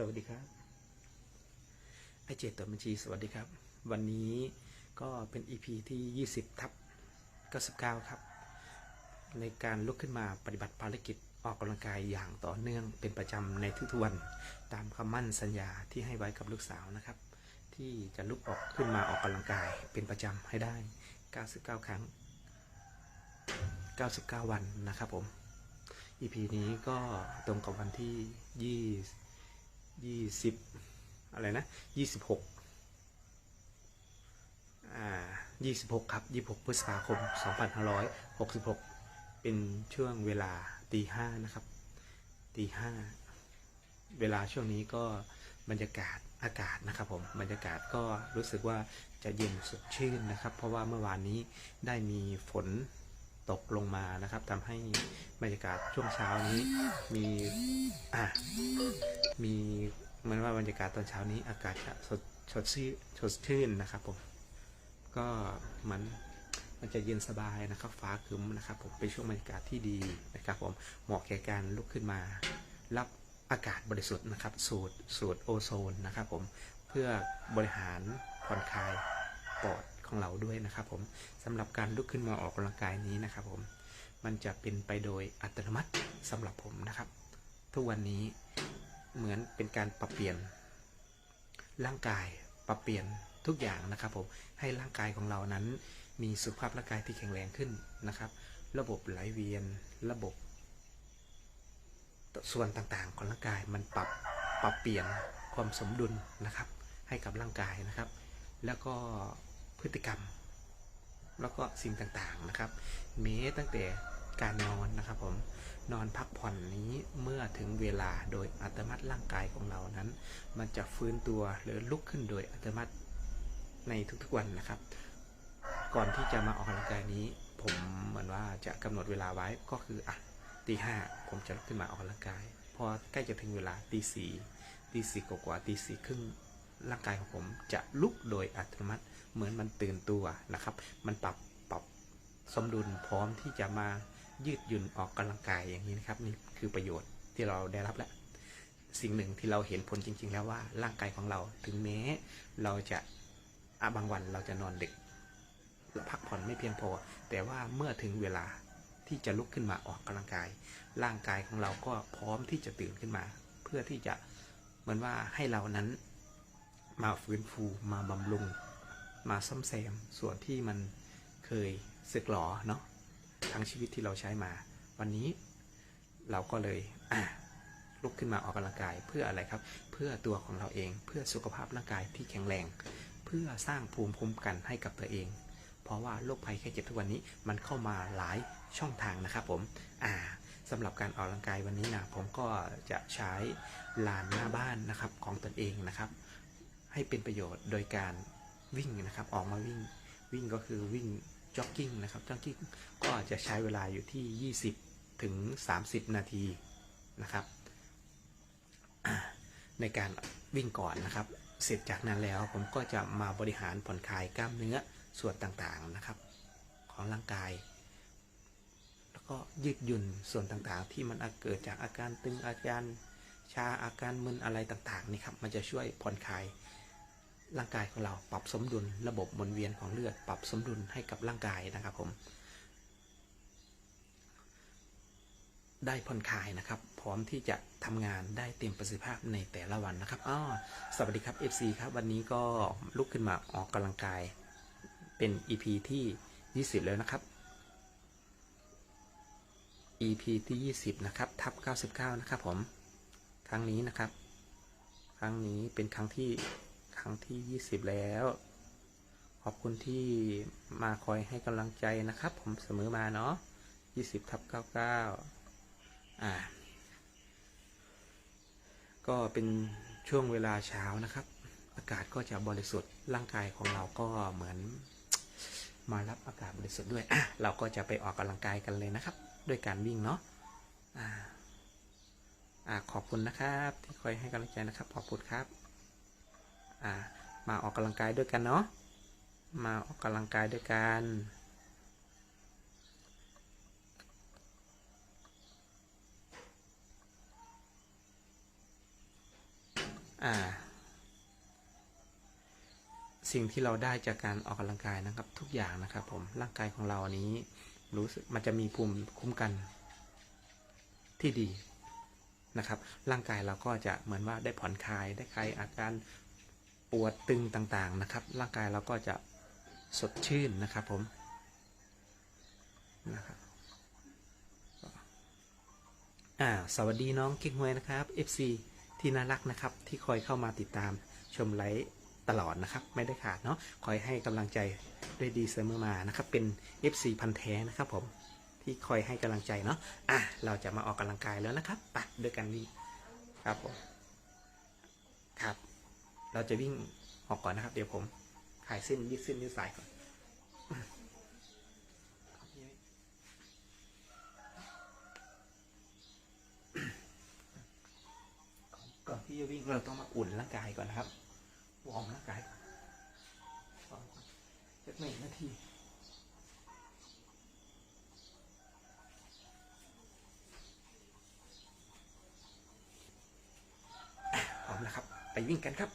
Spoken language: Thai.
สวัสดีครับไอเจตตัวบัญชีสวัสดีครับ วันนี้ก็เป็น EP ที่ 20 ทับ 99 ครับ ในการลุกขึ้นมาปฏิบัติภารกิจออกกำลังกายอย่างต่อเนื่องเป็นประจำในทุกๆวัน ตามคำมั่นสัญญาที่ให้ไว้กับลูกสาวนะครับ ที่จะลุกออกขึ้นมาออกกำลังกายเป็นประจำให้ได้ 99 ครั้ง 99 วันนะครับผม EP นี้ก็ตรงกับวันที่ยี่ ยี่สิบอะไรนะยี่สิบหกอ่ายี่สิบหกครับยี่สิบหกพฤษภาคมสองพันห้าร้อยหกสิบหกเป็นช่วงเวลาตีห้านะครับตีห้าเวลาช่วงนี้ก็บรรยากาศอากาศนะครับผมบรรยากาศก็รู้สึกว่าจะเย็นสดชื่นนะครับ เพราะว่าเมื่อวานนี้ได้มีฝน ตกลงมานะครับทำให้บรรยากาศช่วงเช้านี้มีอะมีเหมือนว่าบรรยากาศตอนเช้านี้อากาศจะสดสดชื่นสดชื่นนะครับผมก็มันมันจะเย็นสบายนะครับ ฟ้าครึ้มนะครับผมเป็นช่วงบรรยากาศที่ดีนะครับ ผมเหมาะแก่การลุกขึ้นมา รับอากาศบริสุทธิ์นะครับ สูดสูดโอโซนนะครับ ผมเพื่อบริหารผ่อนคลายปอด ของเราด้วยนะครับผมสำหรับการลุกขึ้นมาออกกำลังกายนี้นะครับผมมันจะเป็นไปโดยอัตโนมัติสำหรับผมนะครับ ทุกวันนี้เหมือนเป็นการปรับเปลี่ยน ร่างกายปรับเปลี่ยนทุกอย่างนะครับผมให้ร่างกายของเรานั้น มีสุขภาพร่างกายที่แข็งแรงขึ้นนะครับ ระบบไหลเวียนระบบ ส่วนต่างๆของร่างกายมันปรับปรับเปลี่ยนความสมดุลนะครับ ให้กับร่างกายนะครับ แล้วก็ พฤติกรรม แล้วก็สิ่งต่างๆนะครับเม้ตั้งแต่การนอนนะครับผมนอนพักผ่อนนี้เมื่อถึงเวลาโดยอัตมัติร่างกายของเรานั้น มันจะฟื้นตัวหรือลุกขึ้นโดยอัตมัติในทุกๆวันนะครับ ก่อนที่จะมาออกกำลังกายนี้ ผมเหมือนว่าจะกำหนดเวลาไว้ก็คืออะตีห้าผมจะลุกขึ้นมาออกกำลังกายพอใกล้จะถึงเวลาตีสี่ตีสี่กว่าตีสี่ครึ่งร่างกายของผมจะลุกโดยอัตโนมัติ เหมือนมันตื่นตัวนะครับ มันปรับปรับสมดุลพร้อมที่จะมายืดหยุ่นออกกำลังกายอย่างนี้นะครับนี่คือประโยชน์ที่เราได้รับแล้วสิ่งหนึ่งที่เราเห็นผลจริง ๆ แล้วว่าร่างกายของเราถึงแม้เราจะอะบางวันเราจะนอนดึกพักผ่อนไม่เพียงพอ แต่ว่าเมื่อถึงเวลาที่จะลุกขึ้นมาออกกำลังกาย ร่างกายของเราก็พร้อมที่จะตื่นขึ้นมา เพื่อที่จะเหมือนว่าให้เรานั้นมาฟื้นฟูมาบำรุง มาซ่อมแซมส่วนที่มันเคยสึกหรอเนาะทั้งชีวิตที่เราใช้มา วันนี้เราก็เลยลุกขึ้นมาออกกำลังกายเพื่ออะไรครับ เพื่อตัวของเราเองเพื่อสุขภาพร่างกายที่แข็งแรง เพื่อสร้างภูมิคุ้มกันให้กับตัวเอง เพราะว่าโรคภัยแค่เจ็บทุกวันนี้มันเข้ามาหลายช่องทางนะครับผมอ่าสำหรับการออกกำลังกายวันนี้นะผมก็จะใช้ลานหน้าบ้านนะครับของตนเองนะครับ ให้เป็นประโยชน์โดยการ วิ่งนะครับ ออกมาวิ่งวิ่งก็คือวิ่งจ็อกกิ้งนะครับจ็อกกิ้งก็จะใช้เวลาอยู่ที่ 20 ถึง 30 นาทีนะครับ ในการวิ่งก่อนนะครับ เสร็จจากนั้นแล้วผมก็จะมาบริหารผ่อนคลายกล้ามเนื้อส่วนต่างๆนะครับ ของร่างกาย แล้วก็ยืดหยุ่นส่วนต่างๆ ที่มันเกิดจากอาการตึงอาการชาอาการมึนอะไรต่างๆนี่ครับมันจะช่วยผ่อนคลาย ร่างกายของเราปรับสมดุลระบบหมุนเวียนของเลือด ปรับสมดุลให้กับร่างกายนะครับผม ได้ผ่อนคลายนะครับ พร้อมที่จะทำงานได้เต็มประสิทธิภาพในแต่ละวันนะครับอ้อสวัสดีครับ FC ครับวันนี้ก็ลุกขึ้นมาออกกำลังกายเป็น EP ที่ 20 แล้วนะครับ EP ที่ 20 นะครับทับ 99 นะครับผม ครั้งนี้นะครับ ครั้งนี้เป็นครั้งที่ ครั้งที่ 20 แล้ว ขอบคุณที่มาคอยให้กำลังใจนะครับ ผมเสมอมาเนาะ20ทับ99 อ่า ก็เป็นช่วงเวลาเช้านะครับ อากาศก็จะบริสุทธิ์ร่างกายของเราก็เหมือน มารับอากาศบริสุทธิ์ด้วยอะเราก็จะไปออกกำลังกายกันเลยนะครับ ด้วยการวิ่งเนาะอ่าอ่าขอบคุณนะครับ ที่คอยให้กำลังใจนะครับ ขอบคุณครับ อ่ามาออกกำลังกายด้วยกันเนาะมาออกกำลังกายด้วยกันอ่าสิ่งที่เราได้จากการออกกำลังกายนะครับทุกอย่างนะครับผมร่างกายของเรานี้รู้สึกมันจะมีภูมิคุ้มกันที่ดีนะครับ ร่างกายเราก็จะเหมือนว่าได้ผ่อนคลายได้คลายอาการ ปวดตึงต่างๆนะครับ ร่างกายเราก็จะสดชื่นนะครับผมนะครับอ่าสวัสดีน้องเก่งหวยนะครับ FC ที่น่ารักนะครับ ที่คอยเข้ามาติดตามชมไลฟ์ตลอดนะครับ ไม่ได้ขาดเนาะคอยให้กำลังใจด้วยดีเสมอมานะครับ เป็น FC พันแท้นะครับผมที่คอยให้กำลังใจเนาะอะเราจะมาออกกำลังกายแล้วนะครับไปด้วยกันดีครับผมครับ เราจะวิ่งออกก่อนนะครับ เดี๋ยวผมขายเส้นยืดเส้นยืดสายก่อนก่อนที่จะวิ่งเราต้องมาอุ่นร่างกายก่อนนะครับวอร์มร่างกายก่อนวอร์มก่อนสักหนึ่งนาทีอะพร้อมแล้วครับ ไปวิ่งกันครับ